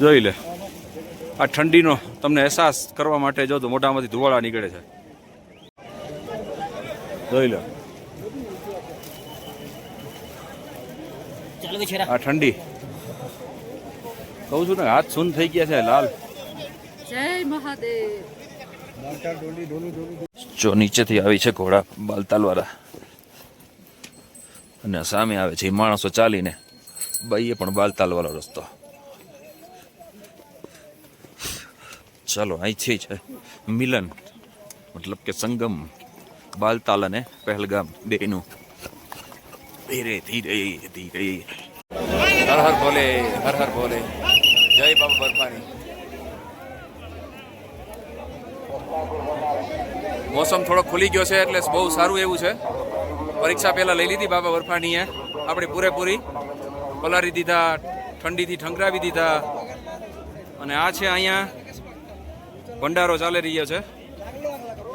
જોઈ લે. આ ઠંડીનો તમને અહેસાસ કરવા માટે જો તો મોઢામાંથી ધુવાળા નીકળે છે. જોઈ લો. ચાલો ભાઈ છેરા આ ઠંડી. કહું છું ને હાથ સૂન થઈ ગયા છે લાલ. જય મહાદેવ. જો નીચેથી આવી છે ઘોડા બાલતાલવાળા. અને સામે આવે છે એ માણસો ચાલીને. બાઈએ પણ બાલતાલવાળો રસ્તો. ચાલો, અહીંથી છે મિલન, મતલબ કે સંગમ બાલતાલ અને પહેલગામ, બેનું. ધીરે ધીરે ધીરે. હર હર બોલે, હર હર બોલે. જય બાબા બરફાણી મોસમ થોડો ખુલી ગયો છે એટલે બહુ સારું એવું છે. પરીક્ષા પહેલા લઈ લીધી બાબા વરફાણીએ આપણે પૂરેપૂરી પલારી દીધા, ઠંડીથી ઠંગરાવી દીધા. અને આ છે અહીંયા ભંડારો ચાલી રહ્યો છે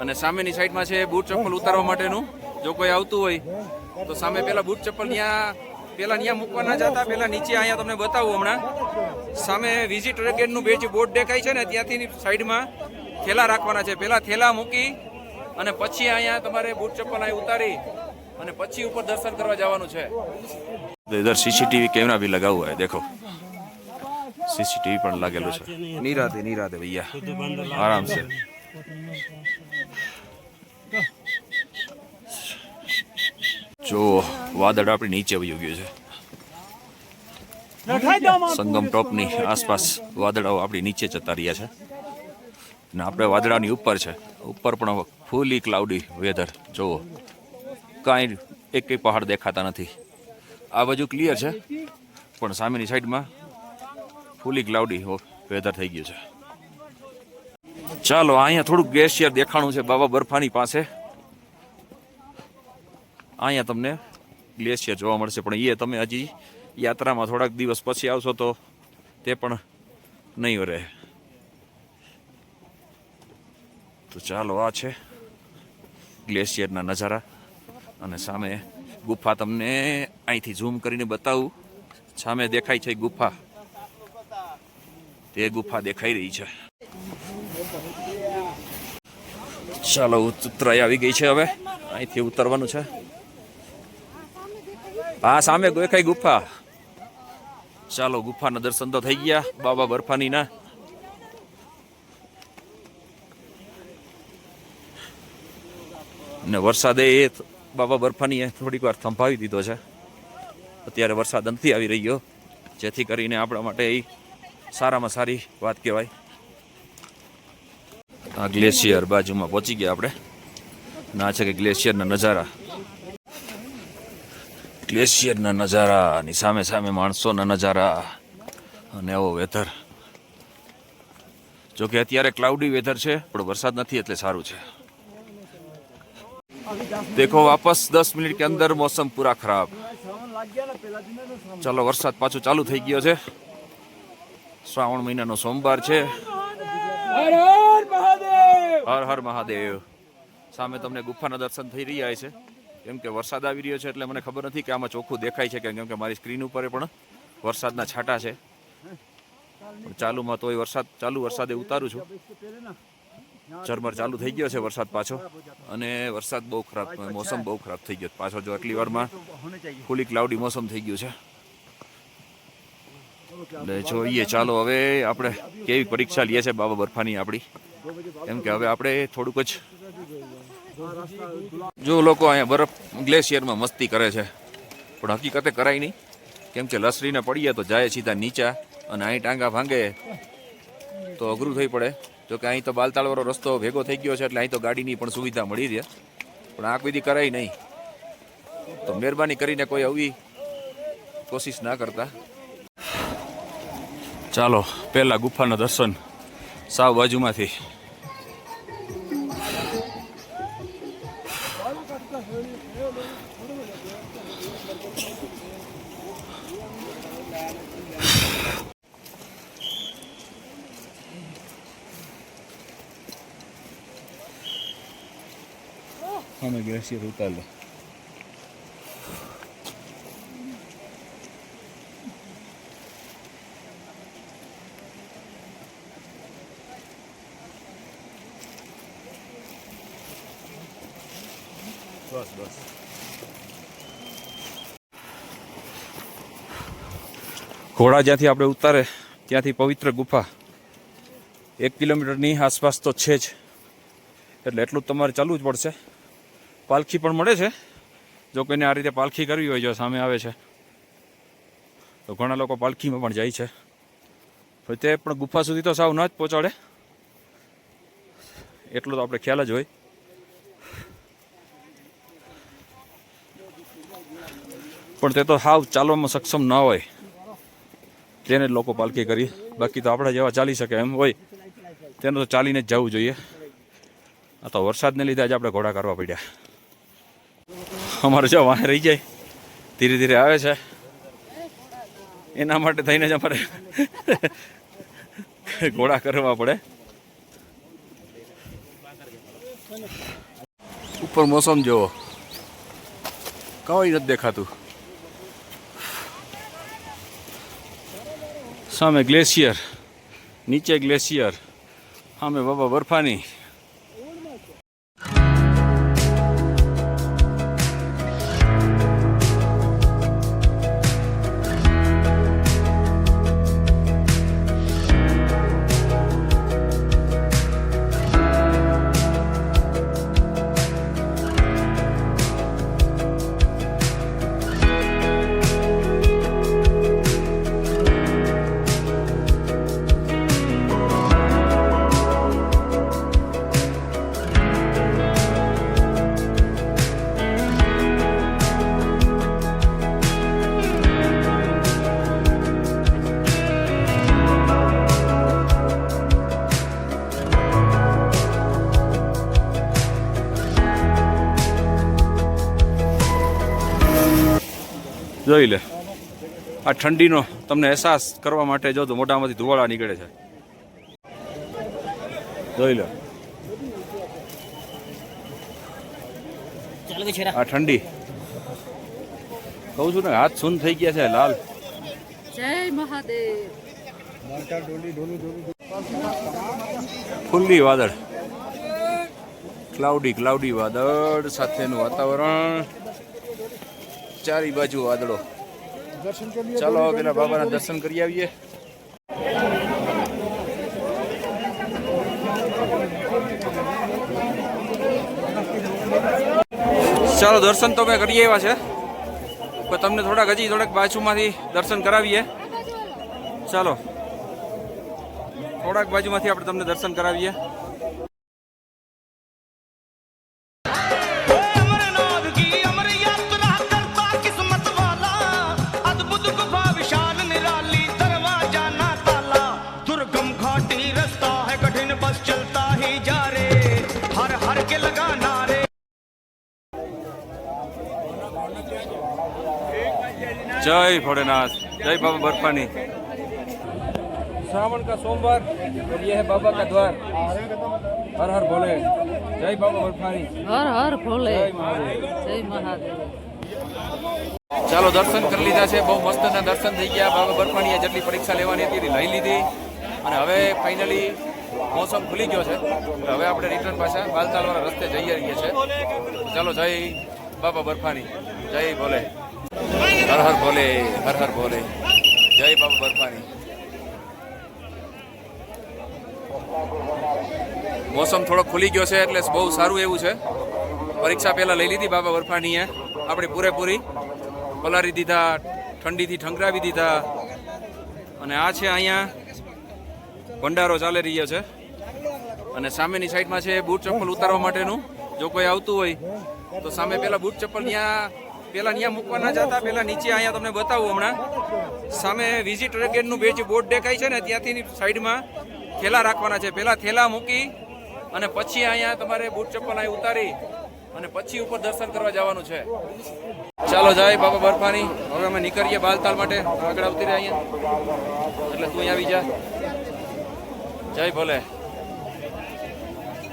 અને સામેની સાઈડમાં છે બૂટ ચપ્પલ ઉતારવા માટેનું જો કોઈ આવતું હોય તો સામે પેલા બૂટ ચપ્પલ ત્યાં પેલા ત્યાં મૂકવા ના જતા પેલા નીચે અહીંયા તમને બતાવું હમણાં સામે વિઝિટ રેકેટનું બે જે બોર્ડ દેખાય છે ને ત્યાંથી સાઈડમાં થેલા રાખવાના છે પેલા થેલા મૂકી અને પછી અહીંયા તમારે બૂટ ચપ્પલ અહીં ઉતારી અને પછી ઉપર દર્શન કરવા જવાનું છે इधर सीसीटीवी कैमरा भी लगा हुआ है देखो સીસીટીવી પણ લાગેલું છે. નિરાતે નિરાતે ભૈયા. આરામ છે જો વાદળ આપણે નીચે વયું ગયું છે. સંગમ ટોપની આસપાસ વાદળાઓ આપણી નીચે જતા રહ્યા છે. ને આપણે વાદળાની ઉપર છે. ઉપર પણ ફૂલી ક્લાઉડી વેધર જુઓ કાંઈ એક પહાડ દેખાતા નથી. આ બાજુ ક્લિયર છે. પણ સામેની સાઈડમાં ફૂલી ક્લાઉડી વેધર થઈ ગયું છે. ચાલો, અહીંયા થોડુંક ગ્લેશિયર દેખાણું છે બાબા બરફાની પાસે. અહીંયા તમને ગ્લેશિયર જોવા મળશે, પણ એ તમે હજી યાત્રામાં થોડાક દિવસ પછી આવશો તો તે પણ નહીં રહે. તો ચાલો, આ છે ગ્લેશિયરના નજારા. અને સામે ગુફા તમને અહીંથી ઝૂમ કરીને બતાવું. સામે દેખાય છે ગુફા. તે ગુફા દેખાઈ રહી છે. ચાલો ઉતરાઈ આવી ગઈ છે હવે. અહીંથી ઉતરવાનું છે. હા, સામે દેખાઈ ગુફા. ચાલો, ગુફાના દર્શન તો થઈ ગયા, બાબા બરફાનીના. ને વરસાદે એ બાબા બરફાનીએ થોડીક વાર થંભાવી દીધો છે. અત્યારે વરસાદ નથી આવી રહ્યો, જેથી કરીને આપણા માટે એ સારામાં સારી વાત કહેવાય. આ ગ્લેશિયર બાજુમાં પહોંચી ગયા આપણે. ના છે કે ગ્લેશિયરના નજારા. ગ્લેશિયરના નજારાની સામે સામે માણસોના નજારા અને આવો વેધર જોકે અત્યારે ક્લાઉડી વેધર છે, પણ વરસાદ નથી એટલે સારું છે. દેખો, વાપસ દસ મિનિટ કે અંદર મોસમ પૂરા ખરાબ. ચાલો, વરસાદ પાછો ચાલુ થઈ ગયો છે. શ્રાવણ મહિનાનો સોમવાર છે. હર હર મહાદેવ! સામે તમને ગુફાના દર્શન થઈ રહ્યા છે. કેમ કે વરસાદ આવી રહ્યો છે એટલે મને ખબર નથી કે આમાં ચોખ્ખું દેખાય છે કે કેમ કે મારી સ્ક્રીન ઉપર પણ વરસાદના છાંટા છે. ચાલુમાં તોય વરસાદ ચાલુ વરસાદે ઉતારું છું. ઝરમર ચાલુ થઈ ગયો છે વરસાદ પાછો. અને વરસાદ બહુ ખરાબ મોસમ બહુ ખરાબ થઈ ગયો પાછો જો આટલી વારમાં ફૂલી ક્લાઉડી મોસમ થઈ ગયું છે. એટલે જોઈએ ચાલો હવે આપણે કેવી પરીક્ષા લઈએ છે બાબા બરફાની આપણી. કેમ કે હવે આપણે થોડુંક જ જો લોકો અહીંયા બરફ ગ્લેશિયરમાં મસ્તી કરે છે, પણ હકીકતે કરાય નહીં. કેમ કે લસરીને પડીએ તો જાય સીધા નીચા અને અહીં ટાંગા ભાંગે તો અઘરું થઈ પડે. જો કે અહીં તો બાલતાળવાળો રસ્તો ભેગો થઈ ગયો છે, એટલે અહીં તો ગાડીની પણ સુવિધા મળી રહે. પણ આ કોઈ કરાય નહીં. તો મહેરબાની કરીને કોઈ આવી કોશિશ ના કરતા. ચાલો પહેલા ગુફાના દર્શન. સાવ બાજુમાંથી. અમે ગ્લેશિયર ઉતાર બસ બસ. ઘોડા જ્યાંથી આપણે ઉતારે, ત્યાંથી પવિત્ર ગુફા. એક કિલોમીટરની આસપાસ તો છે જ. એટલે એટલું તમારે ચાલવું જ પડશે. પાલખી પણ મળે છે. જો કોઈને આ રીતે પાલખી કરવી હોય, જો સામે આવે છે. તો ઘણા લોકો પાલખીમાં પણ જાય છે. તે પણ ગુફા સુધી તો સાવ ન જ પહોંચાડે. એટલો તો આપણે ખ્યાલ જ હોય. પણ તે તો હાવ ચાલવામાં સક્ષમ ન હોય. તેને જ લોકો પાલખી કરી. બાકી તો આપણા જેવા ચાલી શકે એમ હોય. તેને તો ચાલીને જ જવું જોઈએ. આ તો વરસાદને લીધે જ આપણે ઘોડા કરવા પડ્યા. અમારે જો વાંહે રહી જાય. ધીરે ધીરે આવે છે. એના માટે થઈને જ અમારે ઘોડા કરવા પડે. ઉપર મોસમ જોવો. કઈ નથી દેખાતું. સામે ગ્લેશિયર નીચે ગ્લેશિયર. સામે બાબા બરફાની. આ ઠંડીનો તમને અહેસાસ કરવા માટે જો તો મોઢામાંથી ધુવાળા નીકળે છે. જોઈ લો. આ ઠંડી. કહું છું ને હાથ સૂન થઈ ગયા છે લાલ. જય મહાદેવ. ખુલ્લી વાદળ. ક્લાઉડી ક્લાઉડી વાદળ સાથેનું વાતાવરણ. ચારી બાજુ વાદળો. ચાલો પેલા બાબાના દર્શન કરી આવીએ. ચાલો દર્શન તો મેં કરી આવ્યા છે. પણ તમને થોડાક હજી થોડાક બાજુમાંથી દર્શન કરાવીએ. ચાલો થોડાક બાજુમાંથી આપણે તમને દર્શન કરાવીએ. के लगा नारे जय भोलेनाथ जय बाबा बर्फानी श्रावण का सोमवार और ये है बाबा का द्वार हर हर भोले जय बाबा बर्फानी હર હર ભોલે જય મહાદેવ જય મહાદેવ ચાલો દર્શન કરી લીધા છે બહુ મસ્તના દર્શન થઈ ગયા બાબા બર્ફાણીએ જેટલી પરીક્ષા લેવાની હતી એ લઈ લીધી અને હવે ફાઇનલી મોસમ ખુલી ગયો છે. હવે આપણે રિટર્ન પાછા બાલતાલવાના રસ્તે જઈ રહીએ છીએ. ચાલો, જય બાબા બરફાણી. જય ભોલે. હર હર ભોલે, હર હર ભોલે. જય બાબા બરફાણી. મોસમ થોડો ખુલી ગયો છે એટલે બહુ સારું એવું છે. પરીક્ષા પહેલાં લઈ લીધી બાબા વરફાણીએ આપણી પૂરેપૂરી પલારી દીધા, ઠંડીથી ઠંકરાવી દીધા. અને આ છે અહીંયા ભંડારો ચાલી રહ્યો છે. અને સામેની સાઈડમાં છે બૂટ ચપ્પલ ઉતારવા માટેનું. જો કોઈ આવતું હોય, તો સામે પેલા બૂટ ચપ્પલ ત્યાં પેલા ત્યાં મૂકવા ના જતા પેલા નીચે અહીંયા તમને બતાવું હમણાં. સામે વિઝિટ ગેટનું જે બોર્ડ દેખાય છે ને, ત્યાંથી સાઈડમાં થેલા રાખવાના છે. પેલા થેલા મૂકી અને પછી અહીંયા તમારે બૂટ ચપ્પલ અહીં ઉતારી અને પછી ઉપર દર્શન કરવા જવાનું છે. ચાલો, જાય બાબા બરફાની હવે અમે નીકળીએ બાલતાલ માટે. આગળ આવતી રહે અહીંયા. એટલે તું અહીં આવી જા. જય ભલે.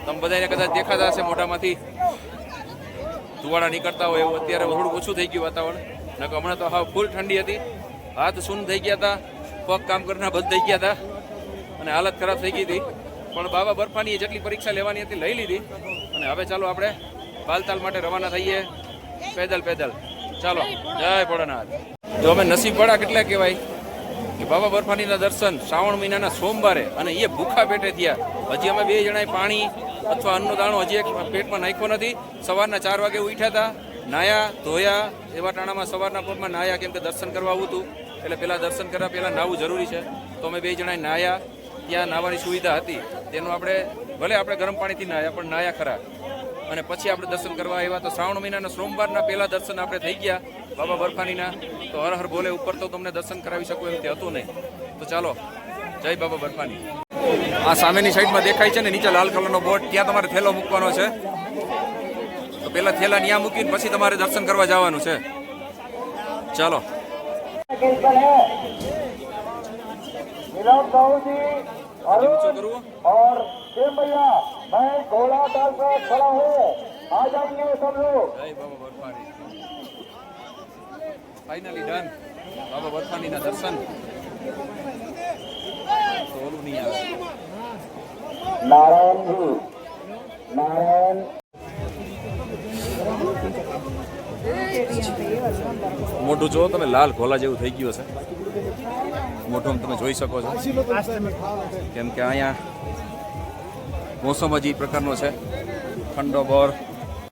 તમે બધાને કદાચ દેખાતા હશે મોઢામાંથી. ધુવાડા નીકળતા હોય એવું અત્યારે થોડું ઓછું થઈ ગયું વાતાવરણ. નકર હમણાં તો હા ફૂલ ઠંડી હતી. હાથ સૂન થઈ ગયા હતા, પગ કામ કરના બંધ થઈ ગયા હતા. અને હાલત ખરાબ થઈ ગઈ હતી. પણ બાબા બરફાની જેટલી પરીક્ષા લેવાની હતી લઈ લીધી. અને હવે ચાલો આપણે બાલતાલ માટે રવાના થઈએ. પેદલ પેદલ. ચાલો. જય ભોળાનાથ. જો અમે નસીબ પડ્યા કેટલા કહેવાય? કે બાબા બરફાનીના દર્શન શ્રાવણ મહિનાના સોમવારે અને એ ભૂખા પેટે થયા. હજી અમે બે જણાએ પાણી અથવા અન્નનો દાણો હજી એક પેટમાં નાખ્યો નથી. સવારના ચાર વાગે ઉઠ્યા હતા. નાયા, ધોયા, એવા ટાણામાં સવારના પગમાં નાયા કેમ કે દર્શન કરવા આવું હતું. એટલે પહેલાં દર્શન કરવા પહેલાં નાહવું જરૂરી છે. તો અમે બે જણાએ નાયા. ત્યાં નાહવાની સુવિધા હતી. તેનું આપણે, ભલે આપણે ગરમ પાણીથી નાહ્યા પણ નાયા ખરા. અને પછી આપણે દર્શન કરવા આવ્યા તો શ્રાવણ મહિનાના સોમવારના પહેલા દર્શન આપણે થઈ ગયા બાબા બરફાનીના. તો હર હર બોલે ઉપર તો તમને દર્શન કરાવી શકું એમ તે હતું નહીં. તો ચાલો જય બાબા બરફાની. આ સામેની સાઈડમાં દેખાય છે ને નીચે લાલ કલરનો બોર્ડ ત્યાં તમારે થેલો મૂકવાનો છે. તો પહેલાં થેલા ત્યાં મૂકીને પછી તમારે દર્શન કરવા જવાનું છે. ચાલો. કરવું मैं घोड़ा डाल कर खड़ा हूँ आ जाएंगे सब लोग જય બાબા બરફાની ફાઇનલી ડન બાબા બરફાનીના દર્શન તો ઓલું નહીં આવે नारायण जी नारायण મોઢું જો તમે લાલ ઘોલા જેવું થઈ ગયું છે મોઢું તમે જોઈ શકો છો કેમ કે અહીંયા મોસમ જ પ્રકારનો છે. ઠંડો બોર